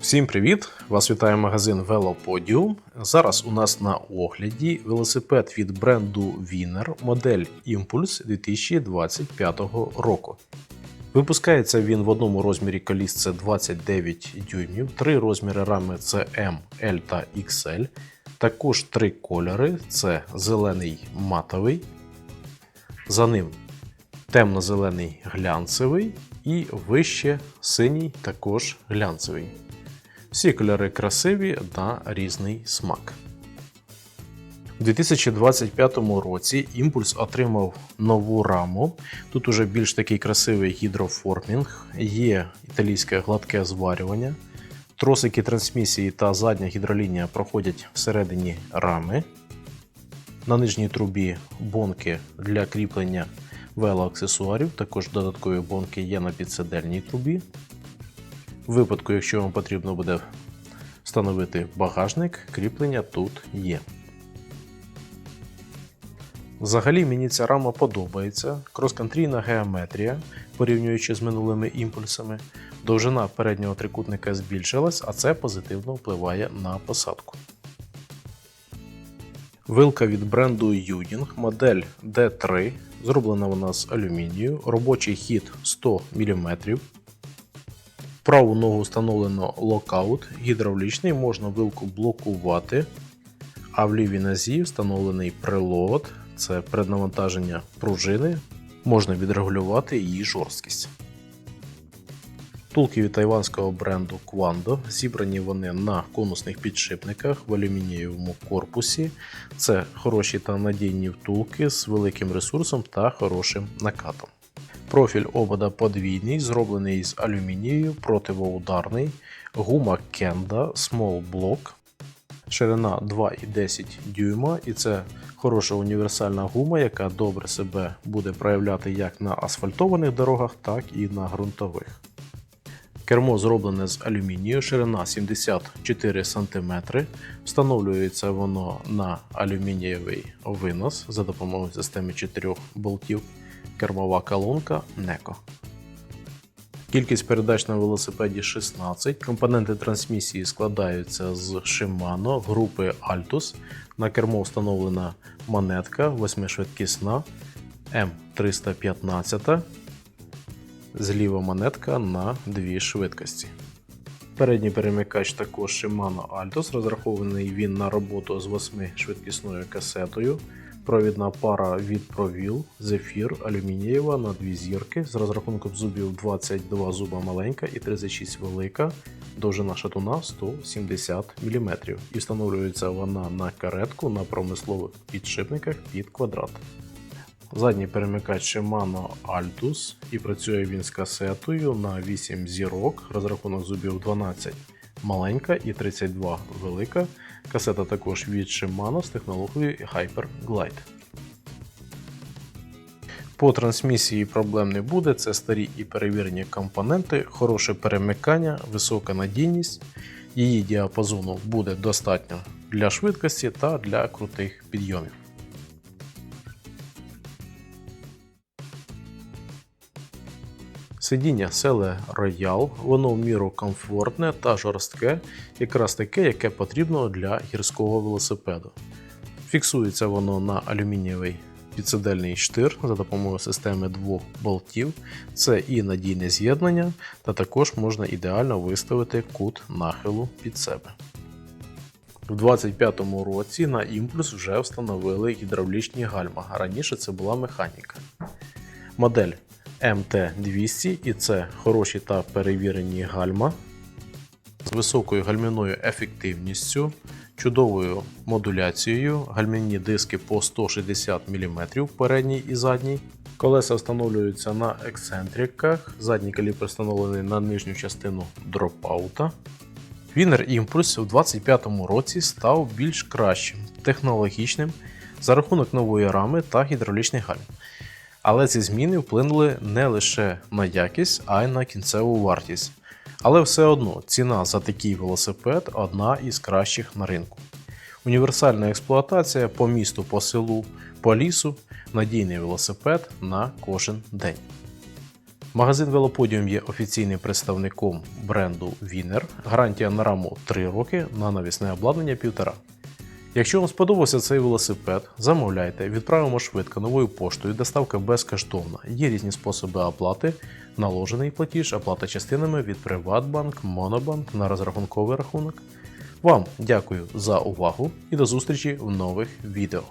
Всім привіт! Вас вітає магазин Велоподіум. Зараз у нас на огляді велосипед від бренду Wiener модель Impulse 2025 року. Випускається він в одному розмірі коліс це 29 дюймів, три розміри рами це M, L та XL. Також три кольори: це зелений матовий, за ним темно-зелений глянцевий і вище синій також глянцевий. Всі кольори красиві на різний смак. У 2025 році імпульс отримав нову раму. Тут уже більш такий красивий гідроформінг, є італійське гладке зварювання. Тросики трансмісії та задня гідролінія проходять всередині рами. На нижній трубі бонки для кріплення велоаксесуарів, також додаткові бонки є на підседельній трубі. В випадку, якщо вам потрібно буде встановити багажник, кріплення тут є. Взагалі мені ця рама подобається. Крос-кантрійна геометрія, порівнюючи з минулими імпульсами. Довжина переднього трикутника збільшилась, а це позитивно впливає на посадку. Вилка від бренду Uding, модель D3. Зроблена вона з алюмінію, робочий хід 100 мм. Праву ногу встановлено локаут, гідравлічний, можна вилку блокувати, а в лівій нозі встановлений прилот, це преднавантаження пружини, можна відрегулювати її жорсткість. Втулки від тайванського бренду Quando. Зібрані вони на конусних підшипниках в алюмінієвому корпусі. Це хороші та надійні втулки з великим ресурсом та хорошим накатом. Профіль обода подвійний, зроблений з алюмінію, противоударний, гума Kenda Small Block, ширина 2,10 дюйма, і це хороша універсальна гума, яка добре себе буде проявляти як на асфальтованих дорогах, так і на ґрунтових. Кермо зроблене з алюмінію, ширина 74 см. Встановлюється воно на алюмінієвий винос за допомогою системи 4 болтів. Кермова колонка NECO. Кількість передач на велосипеді 16. Компоненти трансмісії складаються з Shimano групи Altus. На кермо встановлена монетка 8-швидкісна М315. Зліва монетка на дві швидкості. Передній перемикач також Shimano Altus, розрахований він на роботу з 8-швидкісною касетою. Провідна пара від Провіл, Zephyr, алюмінієва на дві зірки з розрахунком зубів 22 зуба маленька і 36 велика, довжина шатуна 170 мм. І встановлюється вона на каретку на промислових підшипниках під квадрат. Задній перемикач Shimano Altus і працює він з касетою на 8 зірок, розрахунок зубів 12 маленька і 32 велика. Касета також від Shimano з технологією Hyper Glide. По трансмісії проблем не буде, це старі і перевірені компоненти, хороше перемикання, висока надійність. Її діапазону буде достатньо для швидкості та для крутих підйомів. Сидіння Селе Royal, воно в міру комфортне та жорстке, якраз таке, яке потрібно для гірського велосипеду. Фіксується воно на алюмінієвий підсидельний штир за допомогою системи двох болтів. Це і надійне з'єднання, та також можна ідеально виставити кут нахилу під себе. У 2025 році на імпульс вже встановили гідравлічні гальма. Раніше це була механіка. Модель МТ200 і це хороші та перевірені гальма з високою гальмяною ефективністю, чудовою модуляцією, гальмяні диски по 160 мм передній і задній. Колеса встановлюються на ексцентриках, задній калібр встановлений на нижню частину дропаута. Вінер Імпульс у 2025 році став більш кращим, технологічним за рахунок нової рами та гідравлічних гальм. Але ці зміни вплинули не лише на якість, а й на кінцеву вартість. Але все одно ціна за такий велосипед одна із кращих на ринку. Універсальна експлуатація по місту, по селу, по лісу, надійний велосипед на кожен день. Магазин Велоподіум є офіційним представником бренду Winner. Гарантія на раму 3 роки, на навісне обладнання 1,5. Якщо вам сподобався цей велосипед, замовляйте, відправимо швидко новою поштою, доставка безкоштовна. Є різні способи оплати, наложений платіж, оплата частинами від Приватбанк, Монобанк на розрахунковий рахунок. Вам дякую за увагу і до зустрічі в нових відео.